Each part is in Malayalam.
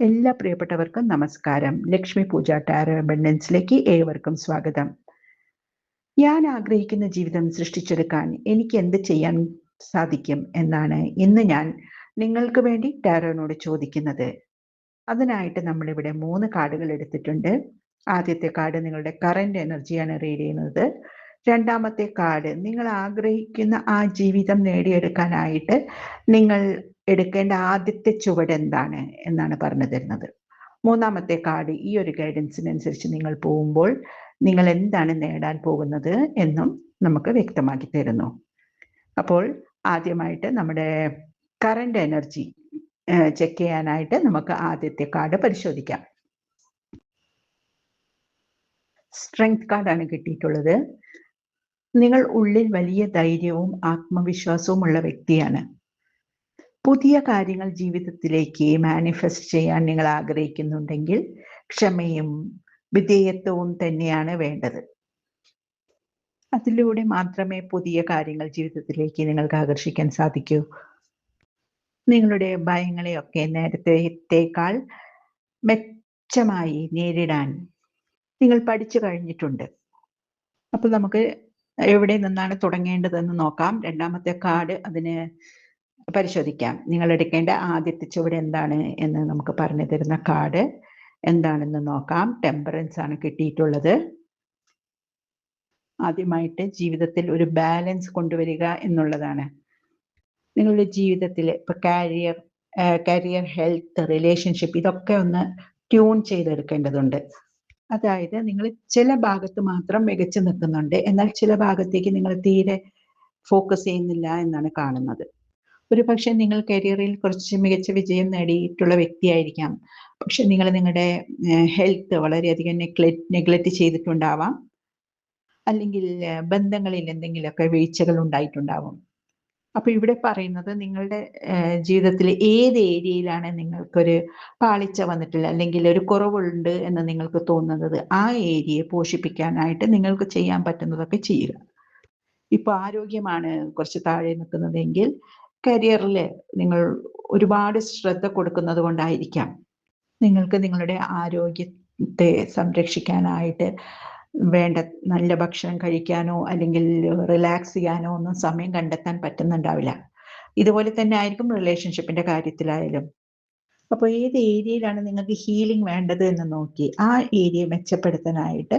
എല്ലാ പ്രിയപ്പെട്ടവർക്കും നമസ്കാരം. ലക്ഷ്മി പൂജ ടാരോ അബണ്ടൻസിലേക്ക് ഏവർക്കും സ്വാഗതം. ഞാൻ ആഗ്രഹിക്കുന്ന ജീവിതം സൃഷ്ടിച്ചെടുക്കാൻ എനിക്ക് എന്ത് ചെയ്യാൻ സാധിക്കും എന്നാണ് ഇന്ന് ഞാൻ നിങ്ങൾക്ക് വേണ്ടി ടാരോനോട് ചോദിക്കുന്നത്. അതിനായിട്ട് നമ്മളിവിടെ മൂന്ന് കാർഡുകൾ എടുത്തിട്ടുണ്ട്. ആദ്യത്തെ കാർഡ് നിങ്ങളുടെ കറന്റ് എനർജിയാണ് റീഡ് ചെയ്യുന്നത്. രണ്ടാമത്തെ കാർഡ് നിങ്ങൾ ആഗ്രഹിക്കുന്ന ആ ജീവിതം നേടിയെടുക്കാനായിട്ട് നിങ്ങൾ എടുക്കേണ്ട ആദ്യത്തെ ചുവട് എന്താണ് എന്നാണ് പറഞ്ഞു തരുന്നത്. മൂന്നാമത്തെ കാർഡ് ഈ ഒരു ഗൈഡൻസിനനുസരിച്ച് നിങ്ങൾ പോകുമ്പോൾ നിങ്ങൾ എന്താണ് നേടാൻ പോകുന്നത് എന്നും നമുക്ക് വ്യക്തമാക്കി തരുന്നു. അപ്പോൾ ആദ്യമായിട്ട് നമ്മുടെ കറണ്ട് എനർജി ചെക്ക് ചെയ്യാനായിട്ട് നമുക്ക് ആദ്യത്തെ കാർഡ് പരിശോധിക്കാം. സ്ട്രെങ്ത് കാർഡാണ് കിട്ടിയിട്ടുള്ളത്. നിങ്ങൾ ഉള്ളിൽ വലിയ ധൈര്യവും ആത്മവിശ്വാസവും ഉള്ള വ്യക്തിയാണ്. പുതിയ കാര്യങ്ങൾ ജീവിതത്തിലേക്ക് മാനിഫെസ്റ്റ് ചെയ്യാൻ നിങ്ങൾ ആഗ്രഹിക്കുന്നുണ്ടെങ്കിൽ ക്ഷമയും വിധേയത്വവും തന്നെയാണ് വേണ്ടത്. അതിലൂടെ മാത്രമേ പുതിയ കാര്യങ്ങൾ ജീവിതത്തിലേക്ക് നിങ്ങൾക്ക് ആകർഷിക്കാൻ സാധിക്കൂ. നിങ്ങളുടെ ഭയങ്ങളെയൊക്കെ നേരത്തെത്തേക്കാൾ മെച്ചമായി നേരിടാൻ നിങ്ങൾ പഠിച്ചു കഴിഞ്ഞിട്ടുണ്ട്. അപ്പോൾ നമുക്ക് എവിടെ നിന്നാണ് തുടങ്ങേണ്ടതെന്ന് നോക്കാം. രണ്ടാമത്തെ കാർഡ് അതിന് പരിശോധിക്കാം. നിങ്ങൾ എടുക്കേണ്ട ആദ്യത്തെ ചുവട് എന്താണ് എന്ന് നമുക്ക് പറഞ്ഞു തരുന്ന കാർഡ് എന്താണെന്ന് നോക്കാം. ടെമ്പറൻസ് ആണ് കിട്ടിയിട്ടുള്ളത്. ആദ്യമായിട്ട് ജീവിതത്തിൽ ഒരു ബാലൻസ് കൊണ്ടുവരിക എന്നുള്ളതാണ്. നിങ്ങളുടെ ജീവിതത്തിൽ ഇപ്പൊ കാരിയർ കരിയർ ഹെൽത്ത് റിലേഷൻഷിപ്പ് ഇതൊക്കെ ഒന്ന് ട്യൂൺ ചെയ്തെടുക്കേണ്ടതുണ്ട്. അതായത് നിങ്ങൾ ചില ഭാഗത്ത് മാത്രം മികച്ചു നിൽക്കുന്നുണ്ട്. എന്നാൽ ചില ഭാഗത്തേക്ക് നിങ്ങൾ തീരെ ഫോക്കസ് ചെയ്യുന്നില്ല എന്നാണ് കാണുന്നത്. ഒരു പക്ഷെ നിങ്ങൾ കരിയറിൽ കുറച്ച് മികച്ച വിജയം നേടിയിട്ടുള്ള വ്യക്തിയായിരിക്കാം. പക്ഷെ നിങ്ങൾ നിങ്ങളുടെ ഹെൽത്ത് വളരെയധികം നെഗ്ലറ്റ് നെഗ്ലക്റ്റ് ചെയ്തിട്ടുണ്ടാവാം. അല്ലെങ്കിൽ ബന്ധങ്ങളിൽ എന്തെങ്കിലുമൊക്കെ വീഴ്ചകൾ ഉണ്ടായിട്ടുണ്ടാവും. അപ്പൊ ഇവിടെ പറയുന്നത് നിങ്ങളുടെ ജീവിതത്തിൽ ഏത് ഏരിയയിലാണ് നിങ്ങൾക്കൊരു പാളിച്ച വന്നിട്ടില്ല അല്ലെങ്കിൽ ഒരു കുറവുണ്ട് എന്ന് നിങ്ങൾക്ക് തോന്നുന്നത് ആ ഏരിയയെ പോഷിപ്പിക്കാനായിട്ട് നിങ്ങൾക്ക് ചെയ്യാൻ പറ്റുന്നതൊക്കെ ചെയ്യുക. ഇപ്പൊ ആരോഗ്യമാണ് കുറച്ച് താഴെ നിൽക്കുന്നതെങ്കിൽ കരിയറിൽ നിങ്ങൾ ഒരുപാട് ശ്രദ്ധ കൊടുക്കുന്നത് കൊണ്ടായിരിക്കാം. നിങ്ങൾക്ക് നിങ്ങളുടെ ആരോഗ്യത്തെ സംരക്ഷിക്കാനായിട്ട് വേണ്ട നല്ല ഭക്ഷണം കഴിക്കാനോ അല്ലെങ്കിൽ റിലാക്സ് ചെയ്യാനോ ഒന്നും സമയം കണ്ടെത്താൻ പറ്റുന്നുണ്ടാവില്ല. ഇതുപോലെ തന്നെ ആയിരിക്കും റിലേഷൻഷിപ്പിന്റെ കാര്യത്തിലായാലും. അപ്പോൾ ഏത് ഏരിയയിലാണ് നിങ്ങൾക്ക് ഹീലിംഗ് വേണ്ടത് എന്ന് നോക്കി ആ ഏരിയ മെച്ചപ്പെടുത്താനായിട്ട്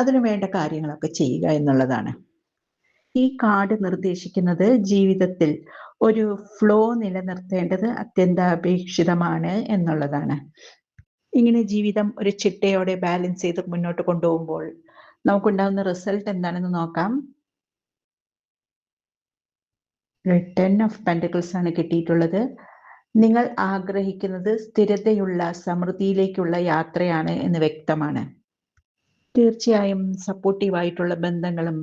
അതിനു വേണ്ട കാര്യങ്ങളൊക്കെ ചെയ്യുക എന്നുള്ളതാണ്. ഈ കാർഡ് നിർദ്ദേശിക്കുന്നത് ജീവിതത്തിൽ ഒരു ഫ്ലോ നിലനിർത്തേണ്ടത് അത്യന്താപേക്ഷിതമാണ് എന്നുള്ളതാണ്. ഇങ്ങനെ ജീവിതം ഒരു ചിട്ടയോടെ ബാലൻസ് ചെയ്ത് മുന്നോട്ട് കൊണ്ടുപോകുമ്പോൾ നമുക്കുണ്ടാകുന്ന റിസൾട്ട് എന്താണെന്ന് നോക്കാം. ടെൻ ഓഫ് പെന്റക്കിൾസ് ആണ് കിട്ടിയിട്ടുള്ളത്. നിങ്ങൾ ആഗ്രഹിക്കുന്നത് സ്ഥിരതയുള്ള സമൃദ്ധിയിലേക്കുള്ള യാത്രയാണ് എന്ന് വ്യക്തമാണ്. തീർച്ചയായും സപ്പോർട്ടീവായിട്ടുള്ള ബന്ധങ്ങളും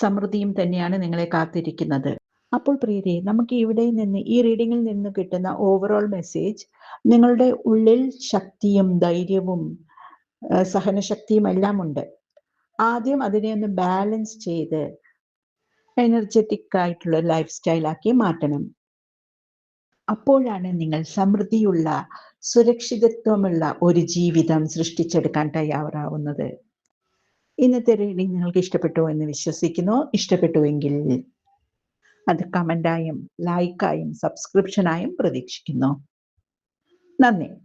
സമൃദ്ധിയും തന്നെയാണ് നിങ്ങളെ കാത്തിരിക്കുന്നത്. അപ്പോൾ പ്രീതി നമുക്ക് ഇവിടെ നിന്ന് ഈ റീഡിങ്ങിൽ നിന്ന് കിട്ടുന്ന ഓവറോൾ മെസ്സേജ് നിങ്ങളുടെ ഉള്ളിൽ ശക്തിയും ധൈര്യവും സഹനശക്തിയും എല്ലാം ഉണ്ട്. ആദ്യം അതിനെ ഒന്ന് ബാലൻസ് ചെയ്ത് എനർജറ്റിക് ആയിട്ടുള്ള ലൈഫ് സ്റ്റൈലാക്കി മാറ്റണം. അപ്പോഴാണ് നിങ്ങൾ സമൃദ്ധിയുള്ള സുരക്ഷിതത്വമുള്ള ഒരു ജീവിതം സൃഷ്ടിച്ചെടുക്കാൻ തയ്യാറാവുന്നത്. ഇന്നത്തെ റീഡിംഗ് നിങ്ങൾക്ക് ഇഷ്ടപ്പെട്ടു എന്ന് വിശ്വസിക്കുന്നു. ഇഷ്ടപ്പെട്ടുവെങ്കിൽ അത് കമന്റായും ലൈക്കായും സബ്സ്ക്രിപ്ഷനായും പ്രതീക്ഷിക്കുന്നു. നന്ദി.